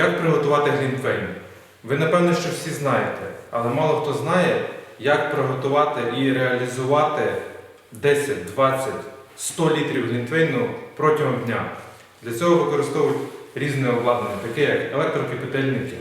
Як приготувати глінтвейн? Ви напевно, що всі знаєте, але мало хто знає, як приготувати і реалізувати 10, 20, 100 літрів глінтвейну протягом дня. Для цього використовують різне обладнання, таке як електрокипятильники,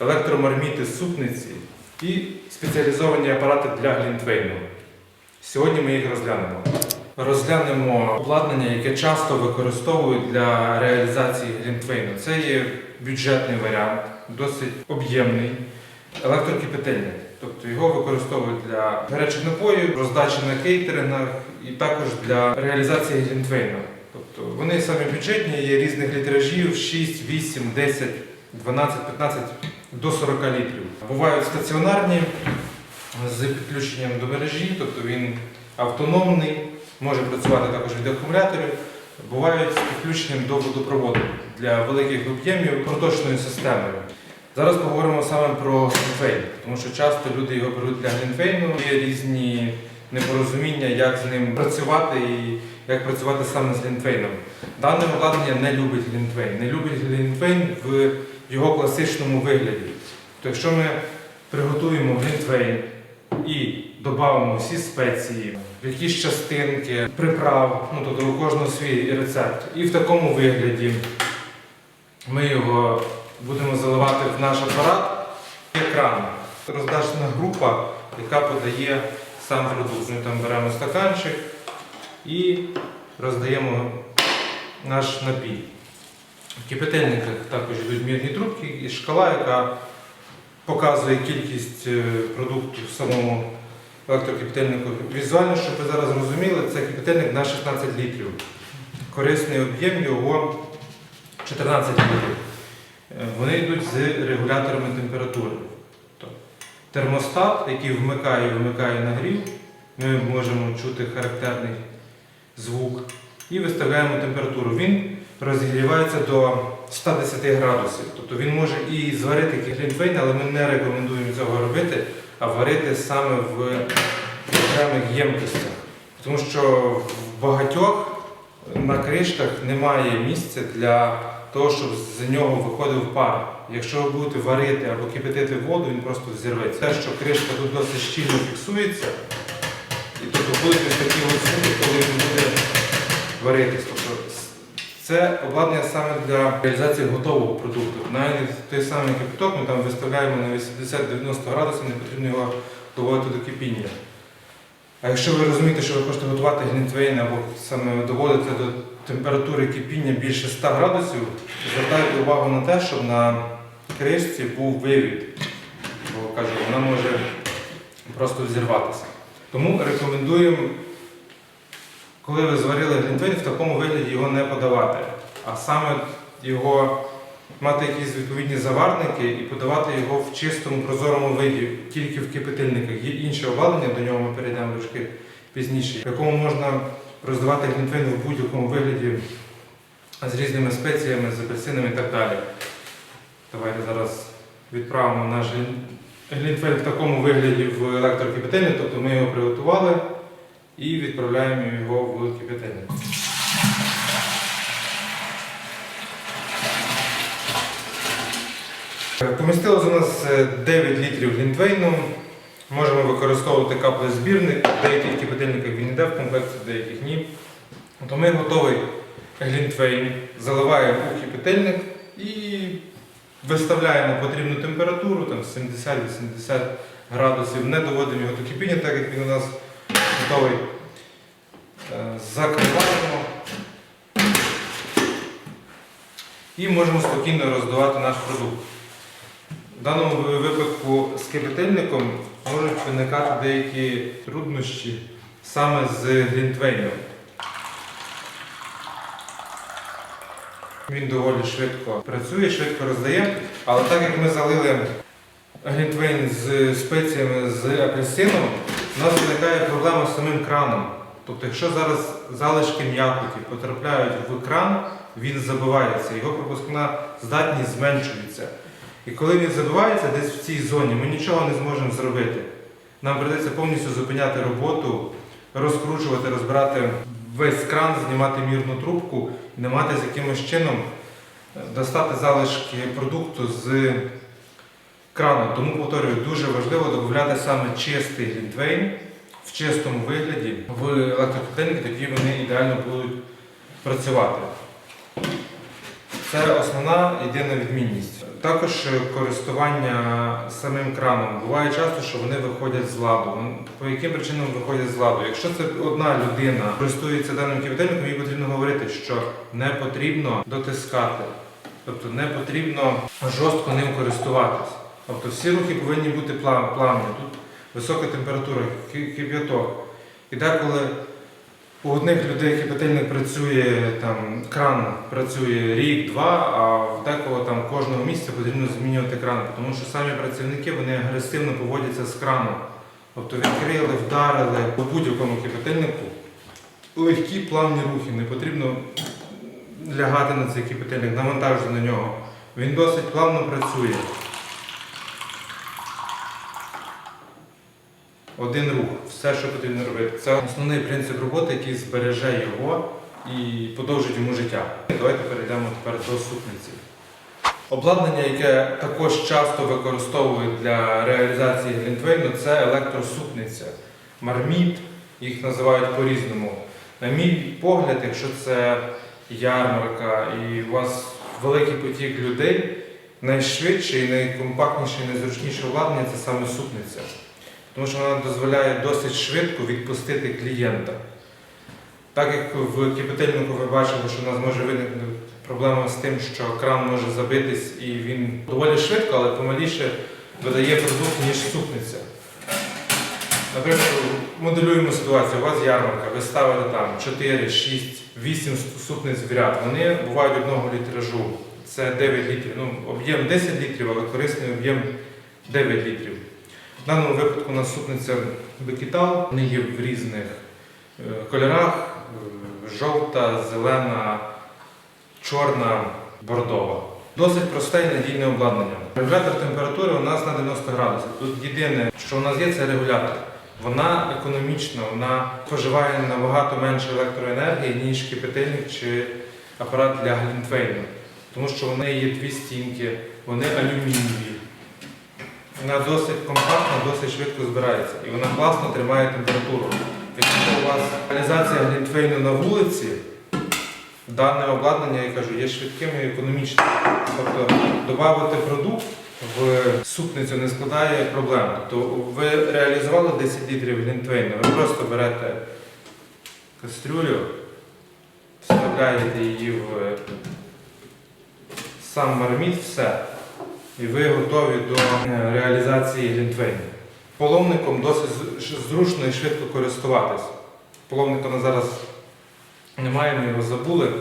електромарміти, супниці і спеціалізовані апарати для глінтвейну. Сьогодні ми їх розглянемо. Розглянемо обладнання, яке часто використовують для реалізації глінтвейну. Це є бюджетний варіант, досить об'ємний електрокипятильник. Тобто його використовують для гарячих напоїв, роздачі на кейтерингах і також для реалізації глінтвейну. Тобто вони самі бюджетні, є різних літражів 6, 8, 10, 12, 15 до 40 літрів. Бувають стаціонарні з підключенням до мережі, тобто він автономний, може працювати також від акумуляторів. Бувають з підключенням до водопроводу для великих об'ємів проточною системою. Зараз поговоримо саме про глінтвейн, тому що часто люди його беруть для глінтвейну. Є різні непорозуміння, як з ним працювати і як працювати саме з глінтвейном. Дане обладнання не любить глінтвейн, не любить глінтвейн в його класичному вигляді. Тобто, якщо ми приготуємо глінтвейн і додамо всі спеції, якісь частинки, приправ, ну тобто у кожного свій рецепт, і в такому вигляді ми його будемо заливати в наш апарат. Є кран, роздачна група, яка подає сам продукт. Ми там беремо стаканчик і роздаємо наш напій. В кипятильниках також йдуть мірні трубки і шкала, яка показує кількість е, продукту в самому електрокипятильнику. Візуально, щоб ви зараз розуміли, це кипятильник на 16 літрів. Корисний об'єм його 14 літрів. Е, Вони йдуть з регуляторами температури. Термостат, який вмикає і вимикає нагрів, ми можемо чути характерний звук і виставляємо температуру. Він розігрівається до 110 градусів. Тобто він може і зварити глінтвейн, але ми не рекомендуємо цього робити, а варити саме в окремих ємкостях. Тому що в багатьох на кришках немає місця для того, щоб з нього виходив пар. Якщо ви будете варити або кипятити воду, він просто взірветься. Те, що кришка тут досить щільно фіксується, і тобто будуть такі ось коли він буде варитись. Це обладнання саме для реалізації готового продукту. Навіть той самий кипяток ми там виставляємо на 80-90 градусів, не потрібно його доводити до кипіння. А якщо ви розумієте, що ви хочете готувати глінтвейн або саме доводити до температури кипіння більше 100 градусів, звертайте увагу на те, щоб на кришці був вивід. Бо кажу, вона може просто взірватися. Тому рекомендуємо, коли ви зварили глінтвейн, в такому вигляді його не подавати, а саме його мати якісь відповідні заварники і подавати його в чистому прозорому виді, тільки в кипятильниках. Є інше обладнання, до нього ми перейдемо трошки пізніше, в якому можна роздавати глінтвейн в будь-якому вигляді з різними спеціями, з апельсинами і так далі. Давайте зараз відправимо наш глін- глінтвейн в такому вигляді в електрокипятильник, тобто ми його приготували і відправляємо його в кипятильник. Помістилось у нас е, 9 літрів глінтвейну. Можемо використовувати каплезбірник. В деяких кипятильниках він йде в комплекті, в деяких ні. То ми готовий глінтвейн заливаємо у кипятильник і виставляємо потрібну температуру, там 70-80 градусів. Не доводимо його до кипіння, так як він у нас готовий. Е, Закриваємо. І можемо спокійно роздавати наш продукт. В даному випадку з кипятильником можуть виникати деякі труднощі саме з глінтвейном. Він доволі швидко працює, швидко роздає, але так як ми залили глінтвейн з спеціями з апельсином, у нас виникає проблема з самим краном. Тобто, якщо зараз залишки м'якоті потрапляють в кран, він забивається, його пропускна здатність зменшується. І коли він забивається десь в цій зоні, ми нічого не зможемо зробити. Нам прийдеться повністю зупиняти роботу, розкручувати, розбирати весь кран, знімати мірну трубку і намагатися якимось чином достати залишки продукту з крану. Тому повторюю, дуже важливо додати саме чистий глінтвейн в чистому вигляді в електрокотельники, тоді вони ідеально будуть працювати. Це основна єдина відмінність. Також користування самим краном. Буває часто, що вони виходять з ладу. По яким причинам виходять з ладу? Якщо це одна людина користується даним кипятильником, їй потрібно говорити, що не потрібно дотискати, тобто не потрібно жорстко ним користуватись. Тобто всі рухи повинні бути плавні. Тут висока температура, кип'яток. І деколи у одних людей кипятильник працює там кран працює рік-два, а в декого там кожного місяця потрібно змінювати кран, тому що самі працівники вони агресивно поводяться з краном. Тобто відкрили, вдарили по будь-якому кипятильнику. Легкі плавні рухи, не потрібно лягати на цей кипятильник, навантажити на нього. Він досить плавно працює. Один рух, все, що потрібно робити. Це основний принцип роботи, який збереже його і подовжить йому життя. Давайте перейдемо тепер до супниці. Обладнання, яке також часто використовують для реалізації глінтвейну, це електросупниця. Марміт, їх називають по-різному. На мій погляд, якщо це ярмарка і у вас великий потік людей, найшвидше і найкомпактніше і найзручніше обладнання це саме супниця тому що вона дозволяє досить швидко відпустити клієнта. Так як в кипятильнику ви бачили, що у нас може виникнути проблема з тим, що кран може забитись і він доволі швидко, але помаліше видає продукт, ніж супниця. Наприклад, моделюємо ситуацію, у вас ярмарка, ви ставите там 4, 6, 8 супниць в ряд. Вони бувають одного літражу. Це 9 літрів. Ну, об'єм 10 літрів, але корисний об'єм 9 літрів. В даному випадку у нас супниця Бекітал. Вони є в різних е, кольорах: е, жовта, зелена, чорна, бордова. Досить просте і надійне обладнання. Регулятор температури у нас на 90 градусів. Тут єдине, що у нас є, це регулятор. Вона економічна, вона споживає набагато менше електроенергії, ніж кипятильник чи апарат для глінтвейну. Тому що в неї є дві стінки, вони алюмінієві. Вона досить компактна, досить швидко збирається і вона класно тримає температуру. Якщо у вас реалізація глінтвейну на вулиці, дане обладнання, я кажу, є швидким і економічним. Тобто додати продукт в супницю не складає проблем. Тобто ви реалізували 10 літрів глінтвейну, ви просто берете кастрюлю, вставляєте її в сам марміт, все і ви готові до е, реалізації глінтвейну. Половником досить зручно і швидко користуватись. Половника на зараз немає, ми його забули.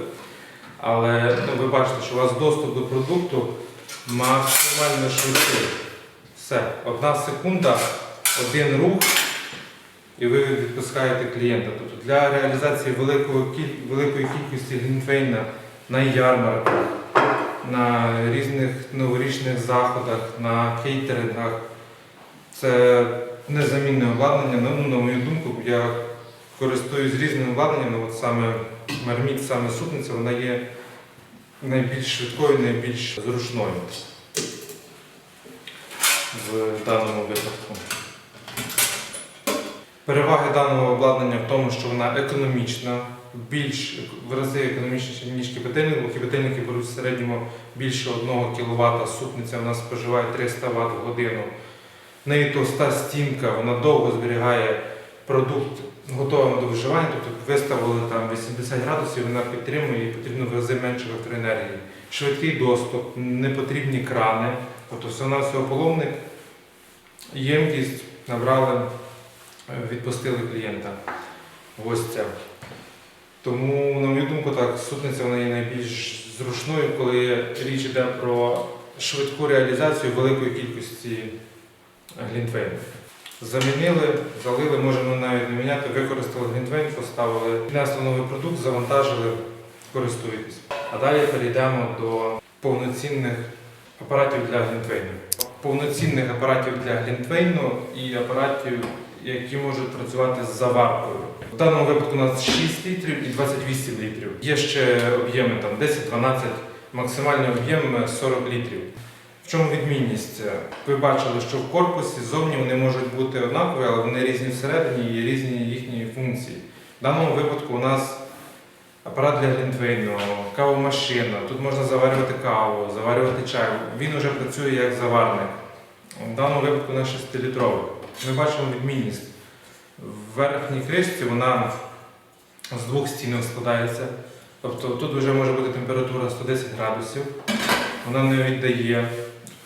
Але ну, ви бачите, що у вас доступ до продукту максимально швидкий. Все, одна секунда, один рух, і ви відпускаєте клієнта. Тобто для реалізації великої, великої кількості глінтвейна на ярмарках, на різних новорічних заходах, на кейтерингах. Це незамінне обладнання. Ну, на мою думку, я користуюсь різним обладнанням, от саме марміт, саме супниця, вона є найбільш швидкою, найбільш зручною в даному випадку. Переваги даного обладнання в тому, що вона економічна, більш в рази економічніша, ніж кипятильник, бо кипятильники беруть в середньому більше 1 кВт, супниця у нас споживає 300 Вт в годину. В неї товста стінка, вона довго зберігає продукт готовим до вживання, тобто виставили там 80 градусів, вона підтримує і потрібно в рази менше електроенергії. Швидкий доступ, не потрібні крани, тобто все на всього половник, ємкість набрали, е, відпустили клієнта, гостя. Тому, на мою думку, так, супниця вона є найбільш зручною, коли річ йде про швидку реалізацію великої кількості глінтвейну. Замінили, залили, можемо навіть не міняти, використали глінтвейн, поставили, внесли новий продукт, завантажили, користуєтесь. А далі перейдемо до повноцінних апаратів для глінтвейну. Повноцінних апаратів для глінтвейну і апаратів, які можуть працювати з заваркою. В даному випадку у нас 6 літрів і 28 літрів. Є ще об'єми там 10-12 максимальний об'єм 40 літрів. В чому відмінність? Ви бачили, що в корпусі зовні вони можуть бути однакові, але вони різні всередині і різні їхні функції. В даному випадку у нас апарат для глінтвейну, кавомашина. Тут можна заварювати каву, заварювати чай. Він вже працює як заварник. В даному випадку на 6-літровий. Ми бачимо відмінність. В верхній кришці вона з двох стінок складається. Тобто тут вже може бути температура 110 градусів. Вона не віддає.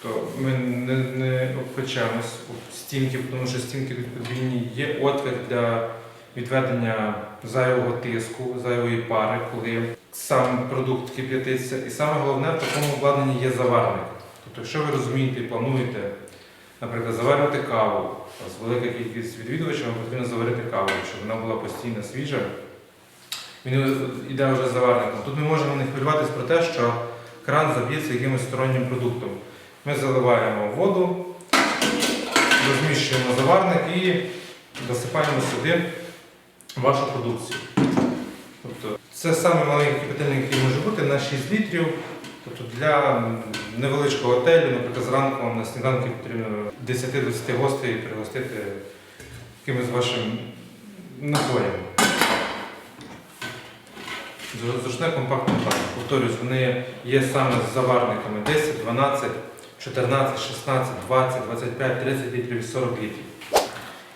Тобто ми не, не обпечемось у стінки, тому що стінки тут. Є отвір для відведення зайвого тиску, зайвої пари, коли сам продукт кип'ятиться. І саме головне в такому обладнанні є заварник. Тобто, якщо ви розумієте і плануєте, наприклад, заварювати каву, вас велика кількість відвідувачів, вам потрібно заварити каву, щоб вона була постійно свіжа. Він йде вже заварником. Тут ми можемо не хвилюватись про те, що кран заб'ється якимось стороннім продуктом. Ми заливаємо воду, розміщуємо заварник і досипаємо сюди вашу продукцію. Тобто, це саме маленький кипятильник, який може бути на 6 літрів. Тобто для невеличкого готелю, наприклад, зранку на сніданки потрібно 10-20 гостей пригостити якимось вашим напоєм. Зручне компактне плані. Повторюсь, вони є саме з заварниками 10, 12, 14, 16, 20, 25, 30 літрів і 40 літрів.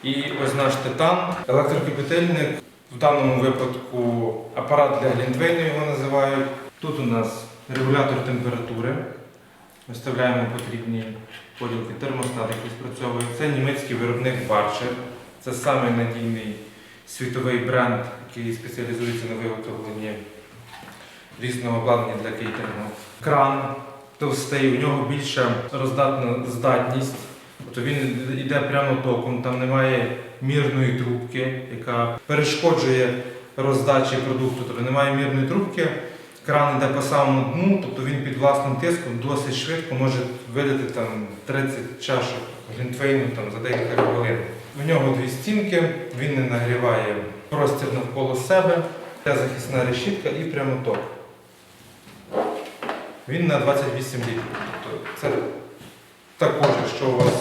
І ось наш титан, електрокипятильник, в даному випадку апарат для глінтвейну його називають. Тут у нас регулятор температури. Виставляємо потрібні поділки, термостат, який спрацьовує. Це німецький виробник Barcher. Це самий надійний світовий бренд, який спеціалізується на виготовленні різного обладнання для кейтерингу. Кран товстий, у нього більша роздатна здатність. Тобто він йде прямо током, там немає мірної трубки, яка перешкоджує роздачі продукту. Тобто немає мірної трубки, кран йде по самому дну, тобто він під власним тиском досить швидко може видати там 30 чашок глінтвейну там, за декілька хвилин. У нього дві стінки, він не нагріває простір навколо себе, це захисна решітка і прямоток. Він на 28 літрів. Тобто це також, якщо у вас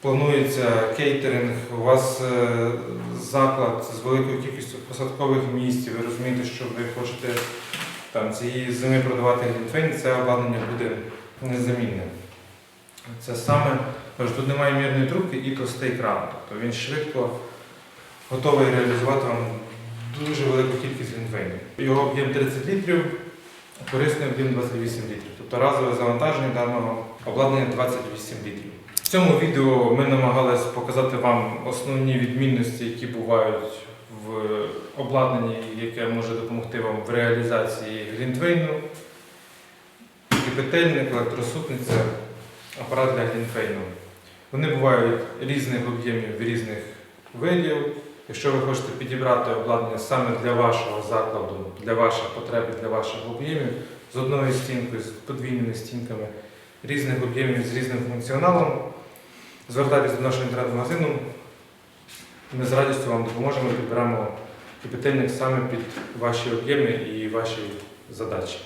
планується кейтеринг, у вас е, заклад з великою кількістю посадкових місць, ви розумієте, що ви хочете там, цієї зими продавати глінтвейн, це обладнання буде незамінне. Це саме, кажу, тут немає мірної трубки і товстий кран. Тобто він швидко готовий реалізувати вам дуже велику кількість глінтвейну. Його об'єм 30 літрів, корисний об'єм 28 літрів. Тобто разове завантаження даного обладнання 28 літрів. В цьому відео ми намагалися показати вам основні відмінності, які бувають в обладнанні, яке може допомогти вам в реалізації глінтвейну, кипятильник, електросупниця, апарат для глінтвейну. Вони бувають різних об'ємів, різних видів. Якщо ви хочете підібрати обладнання саме для вашого закладу, для ваших потреб, для ваших об'ємів, з одною стінкою, з подвійними стінками, різних об'ємів з різним функціоналом, звертайтесь до нашого інтернет-магазину. Ми з радістю вам допоможемо і підберемо кипятильник саме під ваші об'єми і ваші задачі.